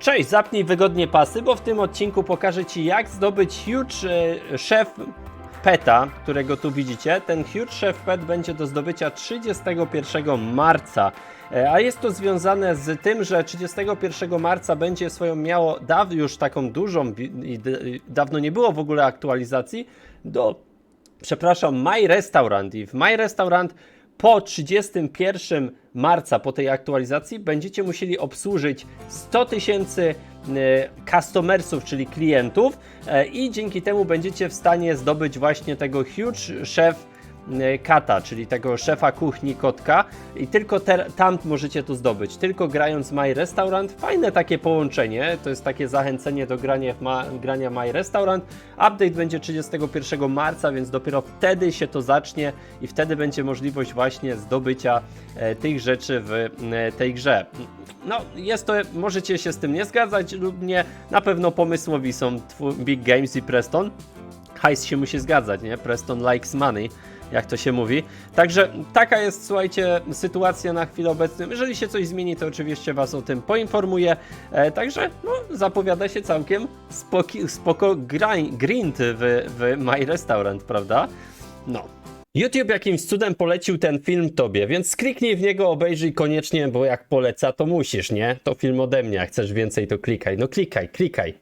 Cześć, zapnij wygodnie pasy, bo w tym odcinku pokażę Ci jak zdobyć huge e, szef peta, którego tu widzicie. Ten huge szef pet będzie do zdobycia 31 marca. E, A jest to związane z tym, że 31 marca będzie swoją miało daw już taką dużą dawno nie było w ogóle aktualizacji do przepraszam, My Restaurant i w My Restaurant po 31 marca, po tej aktualizacji, będziecie musieli obsłużyć 100 tysięcy e, customersów, czyli klientów e, i dzięki temu będziecie w stanie zdobyć właśnie tego huge chef kata, czyli tego szefa kuchni kotka i tylko ter- tam możecie to zdobyć, tylko grając My Restaurant. Fajne takie połączenie, to jest takie zachęcenie do grania, ma- grania My Restaurant. Update będzie 31 marca, więc dopiero wtedy się to zacznie i wtedy będzie możliwość właśnie zdobycia e, tych rzeczy w e, tej grze. No, jest to, możecie się z tym nie zgadzać lub nie, na pewno pomysłowi są Big Games i Preston. Hajs się musi zgadzać, nie? Preston likes money, jak to się mówi. Także taka jest, słuchajcie, sytuacja na chwilę obecną. Jeżeli się coś zmieni, to oczywiście Was o tym poinformuję. E, także, no, zapowiada się całkiem spoki, spoko grind, grind w, w My Restaurant, prawda? No. YouTube jakimś cudem polecił ten film tobie, więc kliknij w niego, obejrzyj koniecznie, bo jak poleca, to musisz, nie? To film ode mnie, jak chcesz więcej, to klikaj. No klikaj, klikaj.